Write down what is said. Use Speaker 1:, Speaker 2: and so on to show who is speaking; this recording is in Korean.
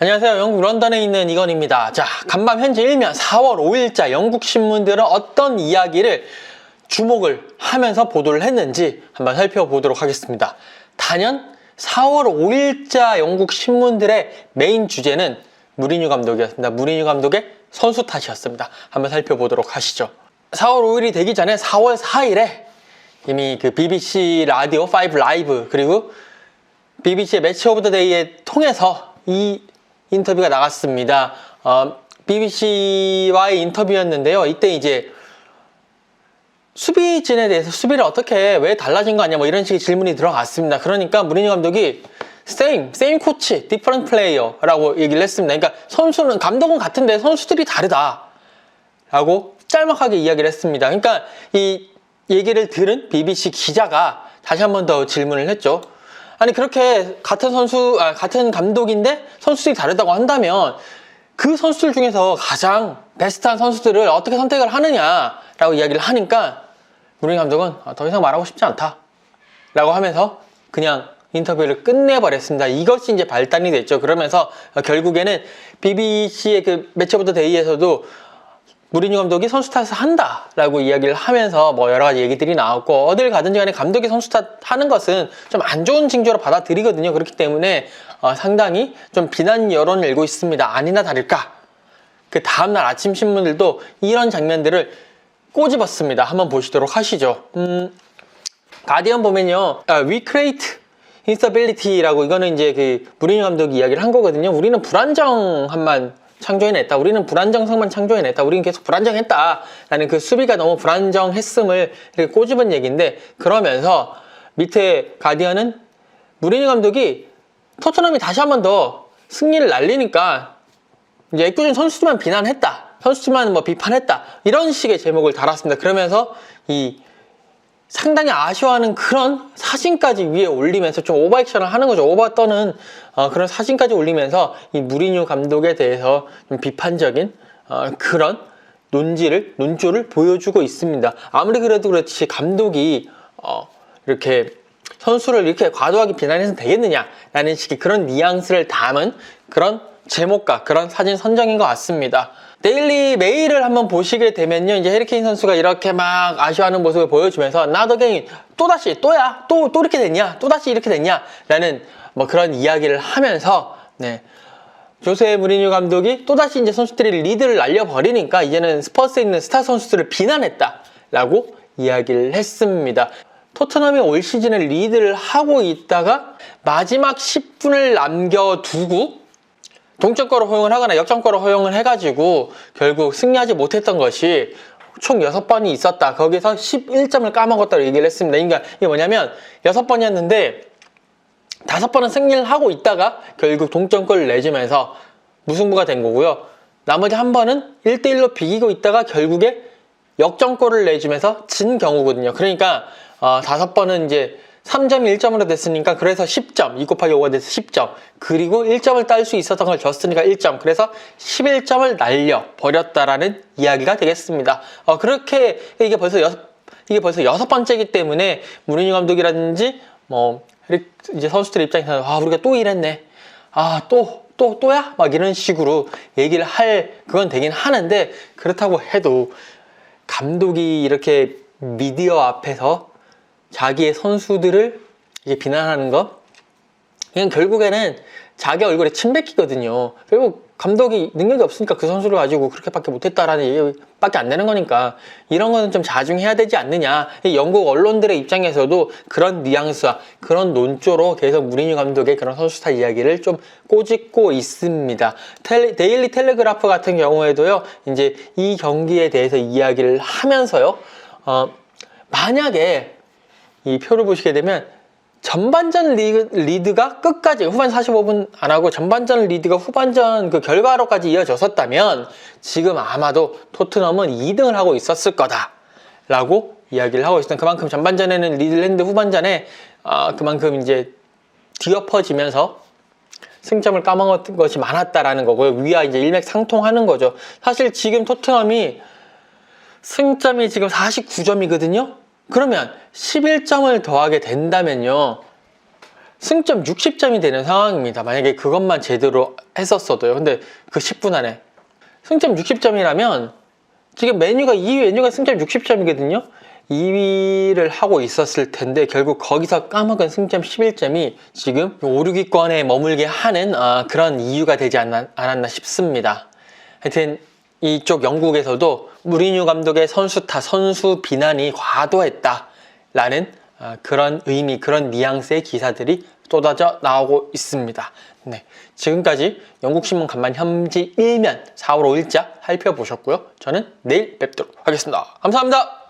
Speaker 1: 안녕하세요. 영국 런던에 있는 이건입니다. 자, 간밤 현지 일면 4월 5일자 영국 신문들은 어떤 이야기를 주목을 하면서 보도를 했는지 한번 살펴보도록 하겠습니다. 단연 4월 5일자 영국 신문들의 메인 주제는 무리뉴 감독이었습니다. 무리뉴 감독의 선수 탓이었습니다. 한번 살펴보도록 하시죠. 4월 5일이 되기 전에 4월 4일에 이미 그 BBC 라디오 5 라이브 그리고 BBC의 매치 오브 더 데이에 통해서 이 인터뷰가 나갔습니다. 어, BBC와의 인터뷰였는데요. 이때 이제 수비진에 대해서 수비를 어떻게 왜 달라진 거 아니야 뭐 이런 식의 질문이 들어갔습니다. 그러니까 무리뉴 감독이 same, same 코치, different player라고 얘기를 했습니다. 그러니까 선수는 감독은 같은데 선수들이 다르다라고 짤막하게 이야기를 했습니다. 그러니까 이 얘기를 들은 BBC 기자가 다시 한 번 더 질문을 했죠. 아니 그렇게 같은 선수, 아, 같은 감독인데 선수들이 다르다고 한다면 그 선수들 중에서 가장 베스트한 선수들을 어떻게 선택을 하느냐라고 이야기를 하니까 무리뉴 감독은 아, 더 이상 말하고 싶지 않다. 라고 하면서 그냥 인터뷰를 끝내버렸습니다. 이것이 이제 발단이 됐죠. 그러면서 결국에는 BBC의 그더 데이에서도 무리뉴 감독이 선수 탓을 한다라고 이야기를 하면서 뭐 여러 가지 얘기들이 나왔고 어딜 가든지 간에 감독이 선수 탓하는 것은 좀 안 좋은 징조로 받아들이거든요. 그렇기 때문에 어, 상당히 좀 비난 여론을 일고 있습니다. 아니나 다를까. 그 다음날 아침 신문들도 이런 장면들을 꼬집었습니다. 한번 보시도록 하시죠. 음, 가디언 보면요. 아, We create instability라고 이거는 이제 그 무리뉴 감독이 이야기를 한 거거든요. 우리는 불안정함만 창조해냈다. 우리는 불안정성만 창조해냈다. 우리는 계속 불안정했다. 라는 그 수비가 너무 불안정했음을 이렇게 꼬집은 얘기인데 그러면서 밑에 가디언은 무리뉴 감독이 토트넘이 다시 한 번 더 승리를 날리니까 이제 애꿎은 선수들만 비난했다. 선수들만 뭐 비판했다. 이런 식의 제목을 달았습니다. 그러면서 이 상당히 아쉬워하는 그런 사진까지 위에 올리면서 좀 오버액션을 하는 거죠. 오버 떠는 어, 그런 사진까지 올리면서 이 무리뉴 감독에 대해서 좀 비판적인 어, 그런 논지를 논조를 보여주고 있습니다. 아무리 그래도 그렇지 감독이 어, 이렇게 선수를 이렇게 과도하게 비난해서 되겠느냐라는 식의 그런 뉘앙스를 담은 그런 제목과 그런 사진 선정인 것 같습니다. 데일리 메일을 한번 보시게 되면요. 이제 해리케인 선수가 이렇게 막 아쉬워하는 모습을 보여주면서 게임 또다시 또야 또 또 이렇게 됐냐 또다시 이렇게 됐냐 라는 뭐 그런 이야기를 하면서 네. 조세 무리뉴 감독이 또다시 이제 선수들이 리드를 날려버리니까 이제는 스퍼스에 있는 스타 선수들을 비난했다 라고 이야기를 했습니다. 토트넘이 올 시즌에 리드를 하고 있다가 마지막 10분을 남겨두고 동점골을 허용을 하거나 역전골을 허용을 해가지고 결국 승리하지 못했던 것이 총 6번이 있었다. 거기서 11점을 까먹었다고 얘기를 했습니다. 그러니까 이게 뭐냐면 6번이었는데 5번은 승리를 하고 있다가 결국 동점골을 내주면서 무승부가 된 거고요. 나머지 한 번은 1대1로 비기고 있다가 결국에 역전골을 내주면서 진 경우거든요. 그러니까 어, 5번은 이제 3점이 1점으로 됐으니까 그래서 10점 2 곱하기 5가 돼서 10점. 그리고 1점을 딸 수 있었던 걸 졌으니까 1점. 그래서 11점을 날려 버렸다라는 이야기가 되겠습니다. 어, 그렇게 이게 벌써 여섯 이게 벌써 여섯 번째이기 때문에 무리뉴 감독이라든지 뭐 이제 선수들 입장에서는 아 우리가 또 이랬네. 아또 또 또, 야 막 이런 식으로 얘기를 할 그건 되긴 하는데 그렇다고 해도 감독이 이렇게 미디어 앞에서 자기의 선수들을 이제 비난하는 것 이건 결국에는 자기 얼굴에 침 뱉기거든요. 결국 감독이 능력이 없으니까 그 선수를 가지고 그렇게밖에 못했다라는 얘기밖에 안 되는 거니까 이런 거는 좀 자중해야 되지 않느냐. 이 영국 언론들의 입장에서도 그런 뉘앙스와 그런 논조로 계속 무리뉴 감독의 그런 선수타 이야기를 좀 꼬집고 있습니다. 텔레, 데일리 텔레그라프 같은 경우에도요. 이제 이 경기에 대해서 이야기를 하면서요. 어, 만약에 이 표를 보시게 되면 전반전 리드, 리드 가 끝까지 후반 45분 안 하고 전반전 리드가 후반전 그 결과로까지 이어졌었다면 지금 아마도 토트넘은 2등을 하고 있었을 거다 라고 이야기를 하고 있습니다. 그만큼 전반전에는 리드를 했는데 후반전에 아, 그만큼 이제 뒤엎어지면서 승점을 까먹었던 것이 많았다라는 거고요. 위와 이제 일맥상통하는 거죠. 사실 지금 토트넘이 승점이 지금 49점이거든요. 그러면 11점을 더하게 된다면요. 승점 60점이 되는 상황입니다. 만약에 그것만 제대로 했었어도요. 근데 그 10분 안에 승점 60점이라면 지금 메뉴가 2위 메뉴가 승점 60점이거든요. 2위를 하고 있었을 텐데 결국 거기서 까먹은 승점 11점이 지금 5, 6위권에 머물게 하는 아, 그런 이유가 되지 않았, 않았나 싶습니다. 하여튼 이쪽 영국에서도 무리뉴 감독의 선수 타 선수 비난이 과도했다 라는 아, 그런 의미 그런 뉘앙스의 기사들이 쏟아져 나오고 있습니다. 네, 지금까지 영국 신문 간만 현지 1면 4월 5일자 살펴보셨고요. 저는 내일 뵙도록 하겠습니다. 감사합니다.